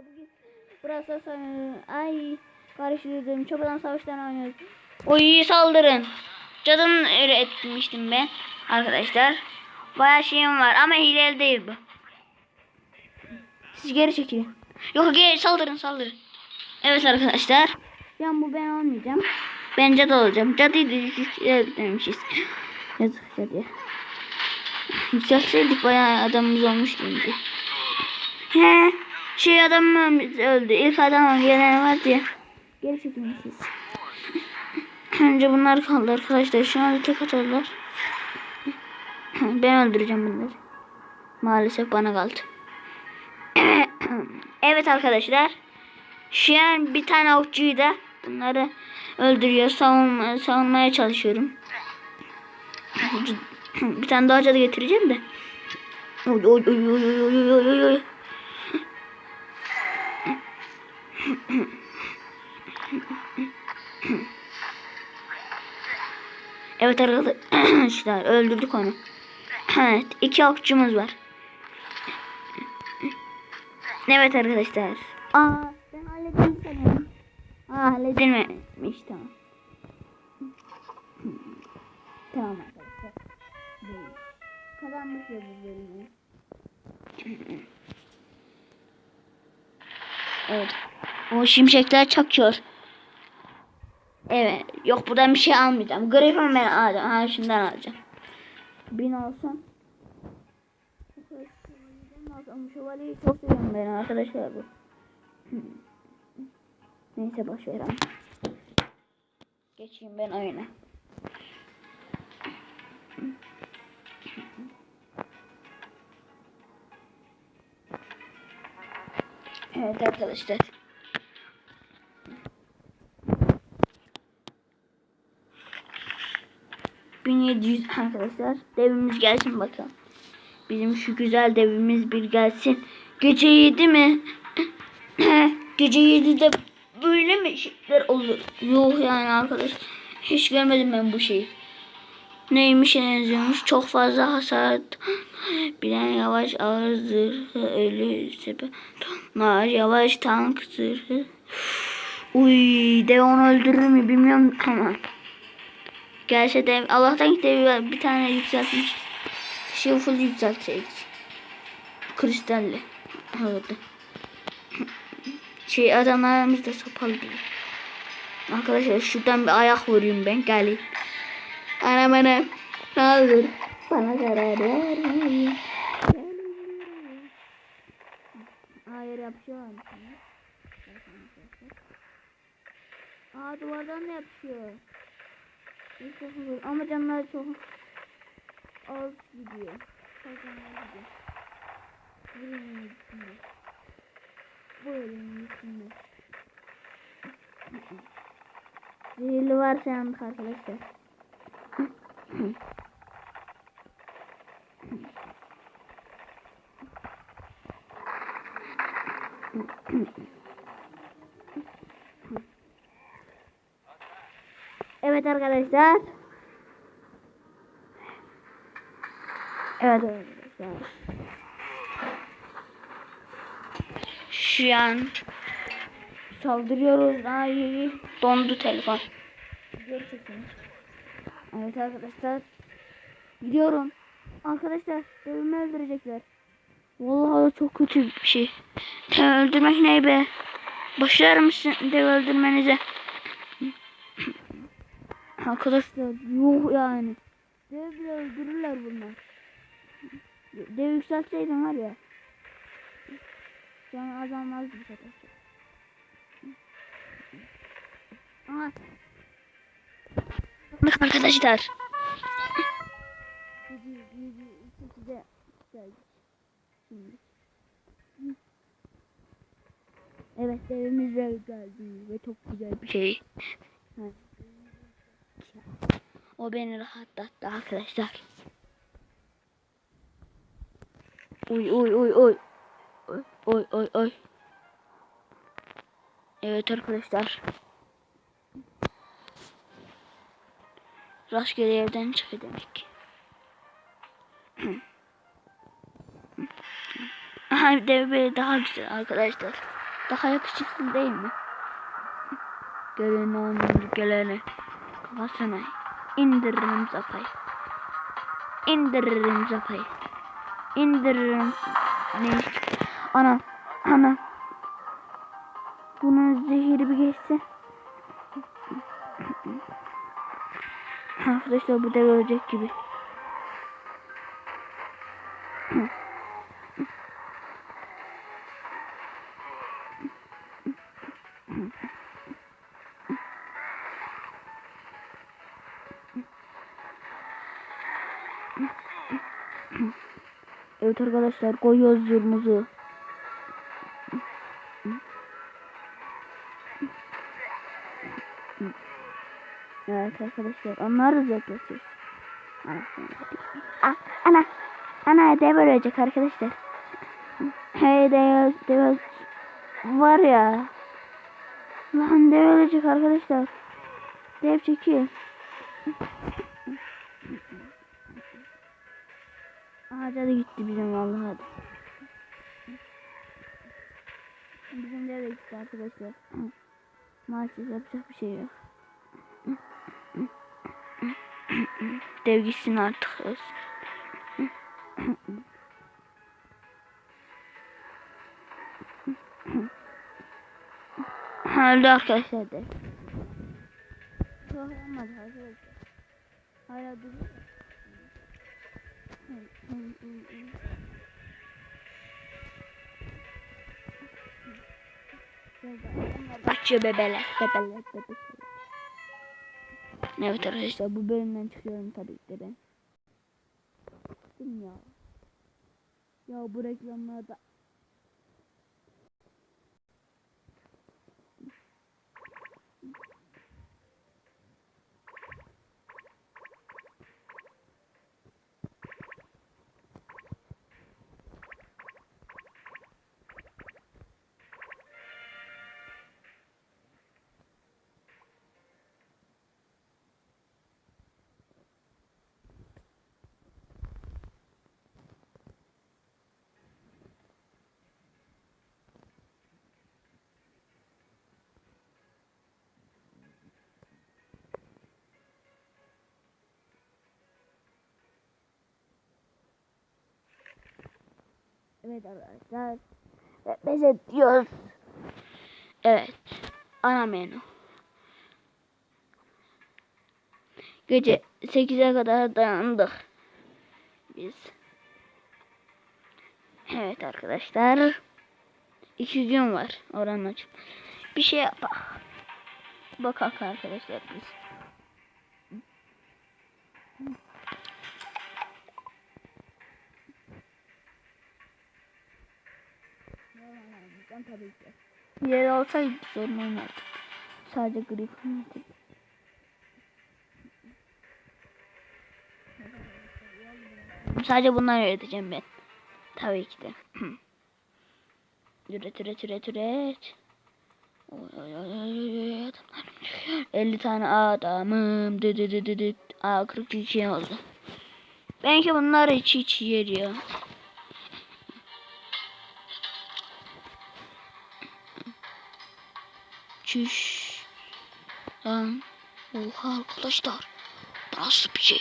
arkadaşlar bugün burası sanırım ay karıştırdım çabadan savaştan oynuyoruz. Oy saldırın. Cadım üretmiştim ben arkadaşlar. Bayağı şeyim var ama hileli değil bu. Siz geri çekilin. Yok geri saldırın saldırın. Evet arkadaşlar. Ben bu ben olmayacağım. Ben cadı olacağım. Cadıydı demişiz. Yazık cadıya. Yükselseydik bayağı adamımız olmuştu şimdi. He, şey adamımız öldü. İlk adam gelen var diye. Geri çekilin siz. Önce bunlar kaldı arkadaşlar. Şu anda tek atarlar. Ben öldüreceğim bunları. Maalesef bana kaldı. evet arkadaşlar. Şu an bir tane avcıyı da bunları öldürüyor. Savunma, savunmaya çalışıyorum. bir tane daha cadı getireceğim de. Oy oy oy oy oy oy oy Evet arkadaşlar öldürdük onu. Evet iki okçumuz var. Evet arkadaşlar. Aa ben halledildi sanırım. Aa halledilmemiş tamam. Tamam arkadaşlar. Kazanmış ya bu bölümü. Evet. O şimşekler çakıyor. Evet. Yok buradan bir şey almayacağım. Griffin ben alacağım. Ha şundan alacağım. Bin olsun. Şövalyeyi çok seviyorum ben arkadaşlar bu. Neyse boş ver. Geçeyim ben oyuna. Evet arkadaşlar. ...1700 arkadaşlar. Devimiz gelsin bakalım. Bizim şu güzel devimiz bir gelsin. Gece yedi mi? Gece yedi de böyle mi şeyler olur? Yok yani arkadaş. Hiç görmedim ben bu şeyi. Neymiş benziyormuş? Çok fazla hasar. Bilen yavaş ağır zırhı ölü sebep. Nar yavaş tank zırhı. Uy dev onu öldürür mü bilmiyorum ama. Gelse dev Allah'tan ki devi bir tane yükseltmiş. Şey full yükseltecek. Kristalli. Evet. Şey adamlarımız da sopalı değil. Arkadaşlar şuradan bir ayak vurayım ben gelin. Ana bana ne olur bana zarar vermeyin. Hayır yapışıyor. Aa duvardan da yapışıyor. Çok zor. Ama canlar çok az gidiyor. Çok canlar gidiyor. Buranın içinde. Buranın içinde. Zehirli varsa yandık arkadaşlar. Evet arkadaşlar. Evet arkadaşlar. Şu an saldırıyoruz. Ay dondu telefon. Gerçekten. Evet arkadaşlar. Gidiyorum. Arkadaşlar devimi öldürecekler. Vallahi çok kötü bir şey. Dev öldürmek ne be? Başlar mısın dev öldürmenize? Arkadaşlar yok yani. Dev bile öldürürler bunlar. Dev yükseltseydim var ya. Can azalmazdı bu sefer. Aha. Arkadaşlar. Size geldik. Şimdi. Evet devimiz de geldi ve çok güzel bir şey. Evet. O beni rahatlattı arkadaşlar. Uy uy uy uy. Oy oy oy oy. Evet arkadaşlar. Rastgele evden çıkıyor demek. De böyle daha güzel arkadaşlar. Daha yakışıklı değil mi? Gelin onun geleni. Kafasına indiririm zapayı. İndiririm zapayı. İndiririm. Ne? Ana. Ana. Bunun zehiri bir geçse. Arkadaşlar bu da ölecek gibi. Evet arkadaşlar koyuyoruz yurumuzu. Evet arkadaşlar onları yapıyoruz. Ah, ana ana dev ölecek arkadaşlar. Hey dev dev var ya. Lan dev ölecek arkadaşlar. Dev çekiyor. Ağaca da gitti bizim vallahi. Bizim de gitti arkadaşlar. Maalesef yapacak bir şey yok. Dev gitsin artık. Öldü arkadaşlar dev. Çok olmadı arkadaşlar. Hala duruyor. Kaçıyor bebeler. Bebeler. Bebeler. Evet arkadaşlar bu bölümden çıkıyorum tabii ki ben. Ya. Ya bu reklamlarda Evet arkadaşlar. Pes ediyoruz. Evet. Ana menü. Gece 8'e kadar dayandık. Biz. Evet arkadaşlar. İki gün var oranın açık. Bir şey yapak. Bakak arkadaşlar biz. Ben tabii ki. Yer olsaydı sorun olmazdı. Sadece grip olmadı. Sadece bunları öğreteceğim ben. Tabii ki de. üret üret üret üret. Oy, oy, oy, oy, oy, adamlar. 50 tane adamım. Dı dı dı dı dı. Aa 42 oldu. Belki bunlar içi içi yer. Çüş. Oha arkadaşlar. Nasıl bir şey